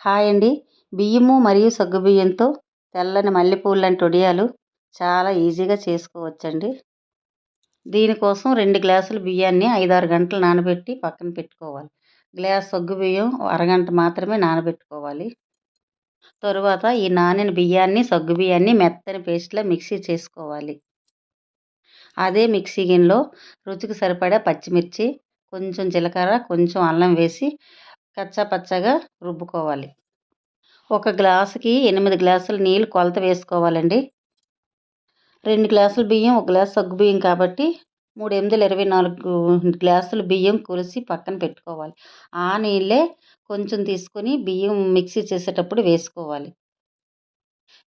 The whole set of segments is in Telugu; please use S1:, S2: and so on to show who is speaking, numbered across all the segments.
S1: హాయ్ అండి. బియ్యము మరియు సగ్గుబియ్యంతో తెల్లని మల్లెపూలు లాంటి వడియాలు చాలా ఈజీగా చేసుకోవచ్చండి. దీనికోసం రెండు గ్లాసులు బియ్యాన్ని ఐదారు గంటలు నానబెట్టి పక్కన పెట్టుకోవాలి. గ్లాస్ సగ్గుబియ్యం అరగంట మాత్రమే నానబెట్టుకోవాలి. తరువాత ఈ నానిన బియ్యాన్ని సగ్గుబియ్యాన్ని మెత్తని పేస్ట్లో మిక్సీ చేసుకోవాలి. అదే మిక్సీ గిన్నెలో రుచికి సరిపడా పచ్చిమిర్చి కొంచెం జీలకర్ర కొంచెం అల్లం వేసి కచ్చా పచ్చగా రుబ్బుకోవాలి. ఒక గ్లాసుకి ఎనిమిది గ్లాసులు నీళ్ళు కొలత వేసుకోవాలండి. రెండు గ్లాసులు బియ్యం ఒక గ్లాసు సగ్గు బియ్యం కాబట్టి మూడు ఎనిమిదిలు ఇరవై నాలుగు గ్లాసులు బియ్యం కొలిసి పక్కన పెట్టుకోవాలి. ఆ నీళ్ళే కొంచెం తీసుకొని బియ్యం మిక్సీ చేసేటప్పుడు వేసుకోవాలి.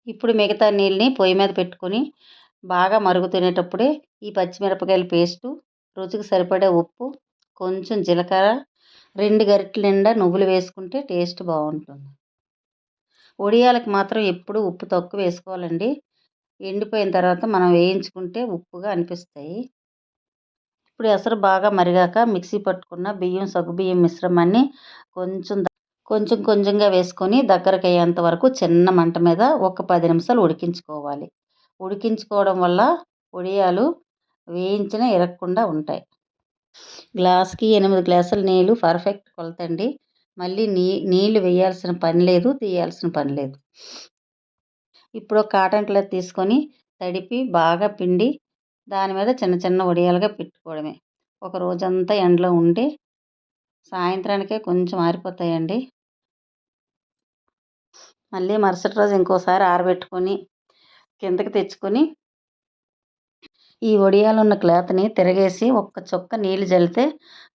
S1: ఇప్పుడు మిగతా నీళ్ళని పొయ్యి మీద పెట్టుకొని బాగా మరుగుతునేటప్పుడే ఈ పచ్చిమిరపకాయల పేస్టు రుచికి సరిపడే ఉప్పు కొంచెం జీలకర్ర రెండు గరిటెల నిండా నువ్వులు వేసుకుంటే టేస్ట్ బాగుంటుంది. వడియాలకు మాత్రం ఎప్పుడు ఉప్పు తక్కువ వేసుకోవాలండి. ఎండిపోయిన తర్వాత మనం వేయించుకుంటే ఉప్పుగా అనిపిస్తాయి. ఇప్పుడు ఎసరు బాగా మరిగాక మిక్సీ పట్టుకున్న బియ్యం సగ్గుబియ్యం మిశ్రమాన్ని కొంచెం కొంచెం కొంచెంగా వేసుకొని దగ్గరకు అయ్యేంత వరకు చిన్న మంట మీద ఒక పది నిమిషాలు ఉడికించుకోవాలి. ఉడికించుకోవడం వల్ల వడియాలు వేయించిన ఇరగకుండా ఉంటాయి. గ్లాస్కి ఎనిమిది గ్లాసుల నీళ్ళు పర్ఫెక్ట్ కొలతండి. మళ్ళీ నీ నీళ్ళు వేయాల్సిన పని లేదు తీయాల్సిన పని లేదు. ఇప్పుడు కాటన్ క్లాత్ తీసుకొని తడిపి బాగా పిండి దాని మీద చిన్న చిన్న వడియాలుగా పెట్టుకోవడమే. ఒక రోజంతా ఎండలో ఉండి సాయంత్రానికే కొంచెం ఆరిపోతాయండి. మళ్ళీ మరుసటి రోజు ఇంకోసారి ఆరబెట్టుకొని కిందకి తెచ్చుకొని ఈ వడియాలు ఉన్న క్లాత్ని తిరగేసి ఒక్క చుక్క నీళ్ళు చల్లితే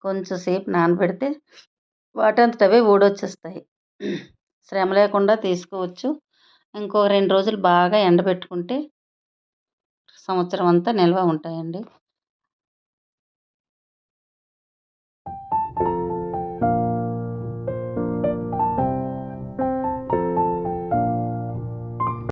S1: కొంచెం సేపు నానబెడితే వాటంతట అవే ఊడొచ్చేస్తాయి. శ్రమ లేకుండా తీసుకోవచ్చు. ఇంకో రెండు రోజులు బాగా ఎండబెట్టుకుంటే సంవత్సరం అంతా నిల్వ ఉంటాయండి.